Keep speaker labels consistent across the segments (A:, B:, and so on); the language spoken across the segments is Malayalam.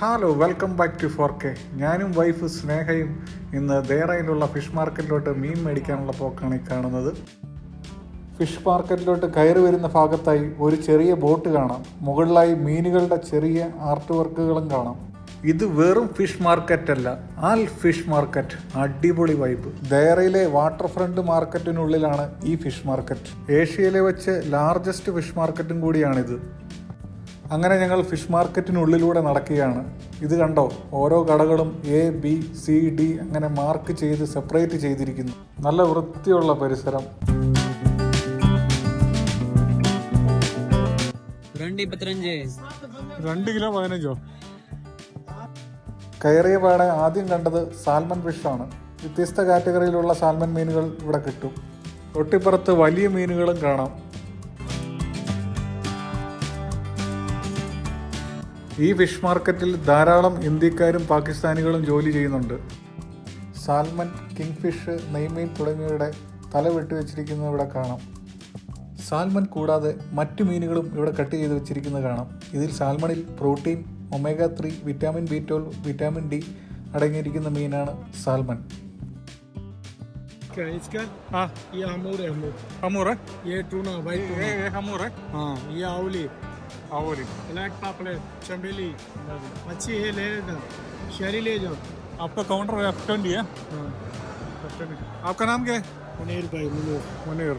A: Hello welcome back to four K ഞാനും വൈഫ് സ്നേഹയും ഇന്ന് ദേറയിലുള്ള ഫിഷ് മാർക്കറ്റിലോട്ട് മീൻ മേടിക്കാനുള്ള പോക്കാണ് ഈ കാണുന്നത്. ഫിഷ് മാർക്കറ്റിലോട്ട് കയറി വരുന്ന ഭാഗത്തായി ഒരു ചെറിയ ബോട്ട് കാണാം. മുകളിലായി മീനുകളുടെ ചെറിയ ആർട്ട് വർക്കുകളും കാണാം. ഇത് വെറും ഫിഷ് മാർക്കറ്റ് അല്ല ആൽ ഫിഷ് മാർക്കറ്റ് അടിപൊളി വൈബ് ദേറയിലെ വാട്ടർ ഫ്രണ്ട് മാർക്കറ്റിനുള്ളിലാണ് ഈ ഫിഷ് മാർക്കറ്റ് ഏഷ്യയിലെ വെച്ച് ലാർജസ്റ്റ് ഫിഷ് മാർക്കറ്റും കൂടിയാണിത്. അങ്ങനെ ഞങ്ങൾ ഫിഷ് മാർക്കറ്റിനുള്ളിലൂടെ നടക്കുകയാണ്. ഇത് കണ്ടോ? ഓരോ കടകളും എ ബി സി ഡി അങ്ങനെ മാർക്ക് ചെയ്ത് സെപ്പറേറ്റ് ചെയ്തിരിക്കുന്നു. നല്ല വൃത്തിയുള്ള പരിസരം.
B: രണ്ട്
A: കിലോ പതിനഞ്ചോ? കയറിയ പാടെ ആദ്യം കണ്ടത് സാൽമൺ ആണ്. വ്യത്യസ്ത കാറ്റഗറിയിലുള്ള സാൽമൺ മീനുകൾ ഇവിടെ കിട്ടും. തൊട്ടിപ്പുറത്ത് വലിയ മീനുകളും കാണാം. ഈ ഫിഷ് മാർക്കറ്റിൽ ധാരാളം ഇന്ത്യക്കാരും പാകിസ്ഥാനികളും ജോലി ചെയ്യുന്നുണ്ട് സാൽമൺ കിങ്ഫിഷ് നെയ്മീൻ തുടങ്ങിയവയുടെ തല വെട്ടിവെച്ചിരിക്കുന്നത് ഇവിടെ കാണാം സാൽമൺ കൂടാതെ മറ്റു മീനുകളും ഇവിടെ കട്ട് ചെയ്ത് വെച്ചിരിക്കുന്നത് കാണാം ഇതിൽ സാൽമണിൽ protein omega three vitamin B twelve vitamin D അടങ്ങിയിരിക്കുന്ന മീനാണ് സാൽമൺ
C: क्या है इसका
A: हाँ
C: ये अमूर है अमूर
A: അമൂർ
C: ये टूना वाइट टूना
A: അമൂർ
C: हाँ ये आवली
A: आवरी
C: ब्लैक पापलेट चमेली अच्छी है ले लेना शहरी ले जाओ
A: आपका काउंटर है ट्वेंटी है
C: हाँ
A: आपका नाम क्या है
C: मुनीर भाई मुनीर
A: മുനീർ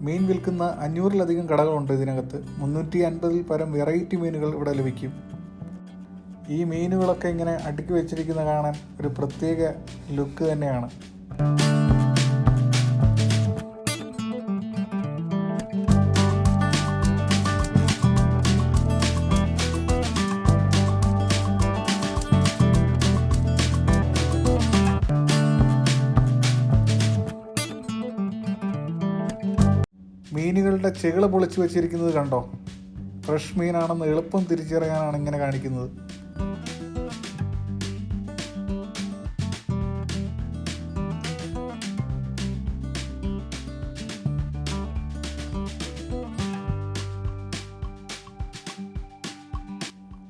A: മീൻ വിൽക്കുന്ന അഞ്ഞൂറിലധികം കടകളുണ്ട് ഇതിനകത്ത് മുന്നൂറ്റി അൻപതിൽ പരം വെറൈറ്റി മീനുകൾ ഇവിടെ ലഭിക്കും ഈ മീനുകളൊക്കെ ഇങ്ങനെ അടുക്കി വെച്ചിരിക്കുന്ന കാണാൻ ഒരു പ്രത്യേക ലുക്ക് തന്നെയാണ് മീനുകളുടെ ചെകിള പൊളിച്ചു വെച്ചിരിക്കുന്നത് കണ്ടോ? ഫ്രഷ് മീനാണെന്ന് എളുപ്പം തിരിച്ചറിയാനാണ് ഇങ്ങനെ കാണിക്കുന്നത്.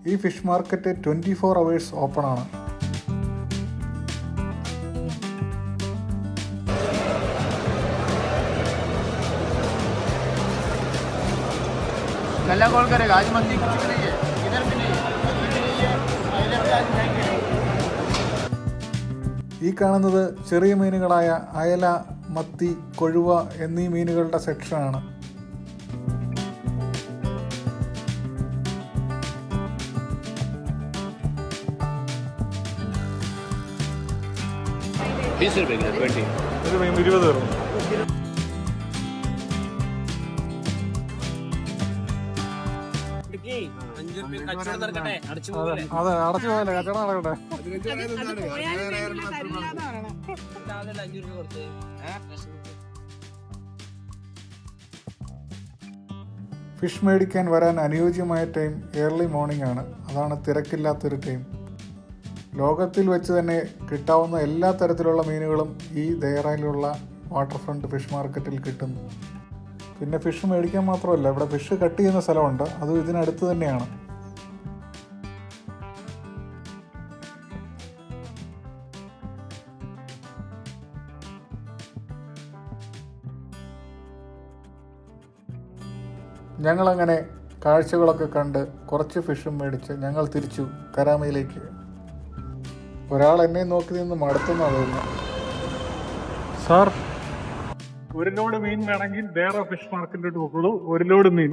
A: ഈ fish market twenty four hours open ആണ്
D: गला कॉल करेगा आज मंदी कुछ भी नहीं है इधर भी नहीं है इधर भी नहीं है इधर भी आज महंगी है
A: ഈ കാണുന്നത് ചെറിയ മീനുകളായ അയല മത്തി കൊഴുവ എന്നീ മീനുകളുടെ സെക്ഷനാണ്
B: बीस रुपए किलो ट्वेंटी
A: ഒരു മീൻ ഇരുപത് പേരും അതെ അടച്ചു പോയല്ലേ കച്ചവടം നടക്കട്ടെ ഫിഷ് മേടിക്കാൻ വരാൻ അനുയോജ്യമായ ടൈം ഏർലി മോർണിംഗ് ആണ്. അതാണ് തിരക്കില്ലാത്തൊരു ടൈം. ലോകത്തിൽ വെച്ച് തന്നെ കിട്ടാവുന്ന എല്ലാ തരത്തിലുള്ള മീനുകളും ഈ ദയറയിലുള്ള വാട്ടർ ഫ്രണ്ട് ഫിഷ് മാർക്കറ്റിൽ കിട്ടുന്നു പിന്നെ ഫിഷ് മേടിക്കാൻ മാത്രമല്ല ഇവിടെ ഫിഷ് കട്ട് ചെയ്യുന്ന സ്ഥലമുണ്ട്. അതും ഇതിനടുത്ത് തന്നെയാണ്. ഞങ്ങളങ്ങനെ കാഴ്ചകളൊക്കെ കണ്ട് കുറച്ച് ഫിഷും മേടിച്ച് ഞങ്ങൾ തിരിച്ചു കരാമയിലേക്ക്. ഒരാൾ എന്നെ നോക്കി നിന്ന് മടുത്തുന്ന തോന്നുന്നത് സാർ ഒരു ലോഡ് മീൻ വേണമെങ്കിൽ വേറെ ഫിഷ് മാർക്കറ്റിലോട്ട് പോകുള്ളൂ ഒരു ലോഡ് മീൻ.